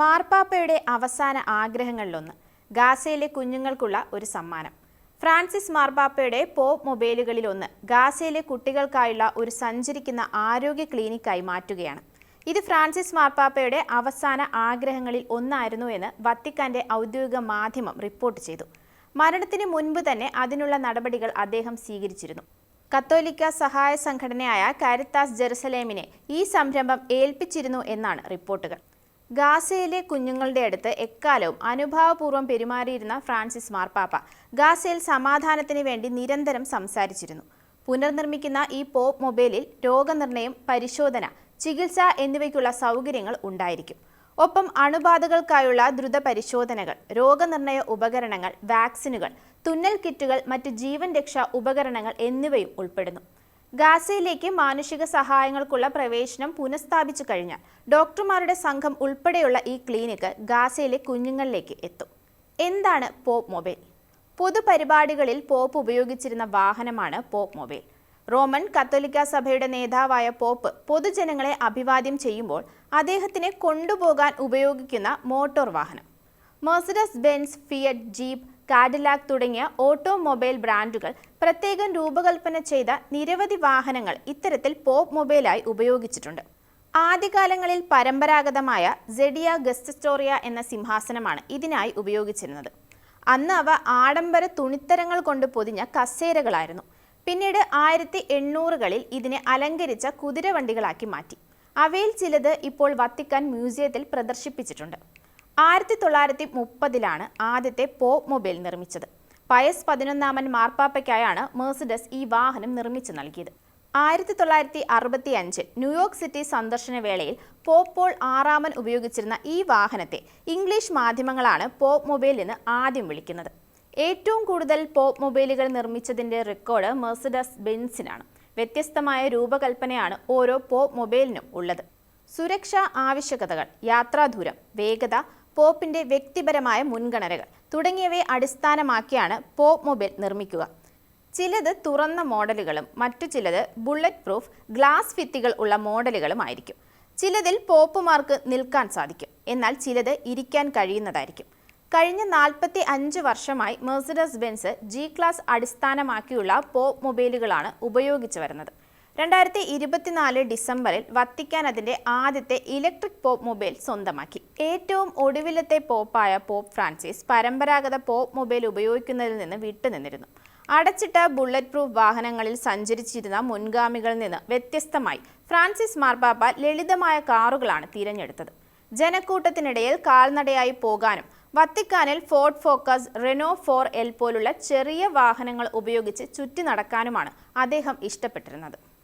മാർപ്പാപ്പയുടെ അവസാന ആഗ്രഹങ്ങളിലൊന്ന് ഗാസയിലെ കുഞ്ഞുങ്ങൾക്കുള്ള ഒരു സമ്മാനം. ഫ്രാൻസിസ് മാർപ്പാപ്പയുടെ പോപ്പ് മൊബൈലുകളിലൊന്ന് ഗാസയിലെ കുട്ടികൾക്കായുള്ള ഒരു സഞ്ചരിക്കുന്ന ആരോഗ്യ ക്ലിനിക്കായി മാറ്റുകയാണ്. ഇത് ഫ്രാൻസിസ് മാർപ്പാപ്പയുടെ അവസാന ആഗ്രഹങ്ങളിൽ ഒന്നായിരുന്നു എന്ന് വത്തിക്കാന്റെ ഔദ്യോഗിക മാധ്യമം റിപ്പോർട്ട് ചെയ്തു. മരണത്തിന് മുൻപ് തന്നെ അതിനുള്ള നടപടികൾ അദ്ദേഹം സ്വീകരിച്ചിരുന്നു. കത്തോലിക്ക സഹായ സംഘടനയായ കാരിത്താസ് ജെറുസലേമിനെ ഈ സംരംഭം ഏൽപ്പിച്ചിരുന്നു എന്നാണ് റിപ്പോർട്ടുകൾ. ഗാസയിലെ കുഞ്ഞുങ്ങളുടെ അടുത്ത് എക്കാലവും അനുഭാവപൂർവം പെരുമാറിയിരുന്ന ഫ്രാൻസിസ് മാർപ്പാപ്പ ഗാസയിൽ സമാധാനത്തിന് വേണ്ടി നിരന്തരം സംസാരിച്ചിരുന്നു. പുനർനിർമ്മിക്കുന്ന ഈ പോപ്പ് മൊബൈലിൽ രോഗനിർണയം പരിശോധന ചികിത്സ എന്നിവയ്ക്കുള്ള സൗകര്യങ്ങൾ ഉണ്ടായിരിക്കും. ഒപ്പം അണുബാധകൾക്കായുള്ള ദ്രുത പരിശോധനകൾ രോഗനിർണയ ഉപകരണങ്ങൾ വാക്സിനുകൾ തുന്നൽ കിറ്റുകൾ മറ്റ് ജീവൻ രക്ഷാ ഉപകരണങ്ങൾ എന്നിവയും ഉൾപ്പെടുന്നു. ഗാസയിലേക്ക് മാനുഷിക സഹായങ്ങൾക്കുള്ള പ്രവേശനം പുനഃസ്ഥാപിച്ചു കഴിഞ്ഞാൽ ഡോക്ടർമാരുടെ സംഘം ഉൾപ്പെടെയുള്ള ഈ ക്ലിനിക്ക് ഗാസയിലെ കുഞ്ഞുങ്ങളിലേക്ക് എത്തും. എന്താണ് പോപ്പ് മൊബൈൽ? പൊതുപരിപാടികളിൽ പോപ്പ് ഉപയോഗിച്ചിരുന്ന വാഹനമാണ് പോപ്പ് മൊബൈൽ. റോമൻ കത്തോലിക്ക സഭയുടെ നേതാവായ പോപ്പ് പൊതുജനങ്ങളെ അഭിവാദ്യം ചെയ്യുമ്പോൾ അദ്ദേഹത്തിനെ കൊണ്ടുപോകാൻ ഉപയോഗിക്കുന്ന മോട്ടോർ വാഹനം. Mercedes Benz Fiat Jeep Cadillac തുടങ്ങിയ ഓട്ടോമൊബൈൽ ബ്രാൻഡുകൾ പ്രത്യേകം രൂപകൽപ്പന ചെയ്ത നിരവധി വാഹനങ്ങൾ ഇത്തരത്തിൽ പോപ്പ് മൊബൈലായി ഉപയോഗിച്ചിട്ടുണ്ട്. ആദ്യകാലങ്ങളിൽ പരമ്പരാഗതമായ ജെഡിയ ഗസ്റ്റസ്റ്റോറിയ എന്ന സിംഹാസനമാണ് ഇതിനായി ഉപയോഗിച്ചിരുന്നത്. അന്ന് അവ ആഡംബര തുണിത്തരങ്ങൾ കൊണ്ട് പൊതിഞ്ഞ കസേരകളായിരുന്നു. പിന്നീട് ആയിരത്തി എണ്ണൂറുകളിൽ ഇതിനെ അലങ്കരിച്ച കുതിരവണ്ടികളാക്കി മാറ്റി. അവയിൽ ചിലത് ഇപ്പോൾ വത്തിക്കാൻ മ്യൂസിയത്തിൽ പ്രദർശിപ്പിച്ചിട്ടുണ്ട്. ആയിരത്തി തൊള്ളായിരത്തി മുപ്പതിലാണ് ആദ്യത്തെ പോപ്പ് മൊബൈൽ നിർമ്മിച്ചത്. പയസ് പതിനൊന്നാമൻ മാർപ്പാപ്പയ്ക്കായാണ് മേഴ്സിഡസ് ഈ വാഹനം നിർമ്മിച്ചു നൽകിയത്. ആയിരത്തി തൊള്ളായിരത്തി അറുപത്തി അഞ്ചിൽ ന്യൂയോർക്ക് സിറ്റി സന്ദർശന വേളയിൽ പോപ്പ് പോൾ ആറാമൻ ഉപയോഗിച്ചിരുന്ന ഈ വാഹനത്തെ ഇംഗ്ലീഷ് മാധ്യമങ്ങളാണ് പോപ്പ് മൊബൈൽ എന്ന് ആദ്യം വിളിക്കുന്നത്. ഏറ്റവും കൂടുതൽ പോപ്പ് മൊബൈലുകൾ നിർമ്മിച്ചതിന്റെ റെക്കോർഡ് മെഴ്സിഡസ് ബെൻസിനാണ്. വ്യത്യസ്തമായ രൂപകൽപ്പനയാണ് ഓരോ പോപ്പ് മൊബൈലിനും ഉള്ളത്. സുരക്ഷാ ആവശ്യകതകൾ യാത്രാദൂരം വേഗത പോപ്പിന്റെ വ്യക്തിപരമായ മുൻഗണനകൾ തുടങ്ങിയവയെ അടിസ്ഥാനമാക്കിയാണ് പോപ്പ് മൊബൈൽ നിർമ്മിക്കുക. ചിലത് തുറന്ന മോഡലുകളും മറ്റു ചിലത് ബുള്ളറ്റ് പ്രൂഫ് ഗ്ലാസ് ഭിത്തികൾ ഉള്ള മോഡലുകളും ആയിരിക്കും. ചിലതിൽ പോപ്പുമാർക്ക് നിൽക്കാൻ സാധിക്കും എന്നാൽ ചിലത് ഇരിക്കാൻ കഴിയുന്നതായിരിക്കും. കഴിഞ്ഞ നാൽപ്പത്തി അഞ്ച് വർഷമായി മെഴ്സിഡസ് ബെൻസ് ജി ക്ലാസ് അടിസ്ഥാനമാക്കിയുള്ള പോപ്പ് മൊബൈലുകളാണ് ഉപയോഗിച്ചു വരുന്നത്. രണ്ടായിരത്തി ഇരുപത്തിനാല് ഡിസംബറിൽ വത്തിക്കാൻ അതിന്റെ ആദ്യത്തെ ഇലക്ട്രിക് പോപ്പ് മൊബൈൽ സ്വന്തമാക്കി. ഏറ്റവും ഒടുവിലത്തെ പോപ്പായ പോപ്പ് ഫ്രാൻസിസ് പരമ്പരാഗത പോപ്പ് മൊബൈൽ ഉപയോഗിക്കുന്നതിൽ നിന്ന് വിട്ടുനിന്നിരുന്നു. അടച്ചിട്ട ബുള്ളറ്റ് പ്രൂഫ് വാഹനങ്ങളിൽ സഞ്ചരിച്ചിരുന്ന മുൻഗാമികളിൽ നിന്ന് വ്യത്യസ്തമായി ഫ്രാൻസിസ് മാർപ്പാപ്പ ലളിതമായ കാറുകളാണ് തിരഞ്ഞെടുത്തത്. ജനക്കൂട്ടത്തിനിടയിൽ കാൽനടയായി പോകാനും വത്തിക്കാനിൽ Ford Focus Renault four L പോലുള്ള ചെറിയ വാഹനങ്ങൾ ഉപയോഗിച്ച് ചുറ്റി നടക്കാനുമാണ് അദ്ദേഹം ഇഷ്ടപ്പെട്ടിരുന്നത്.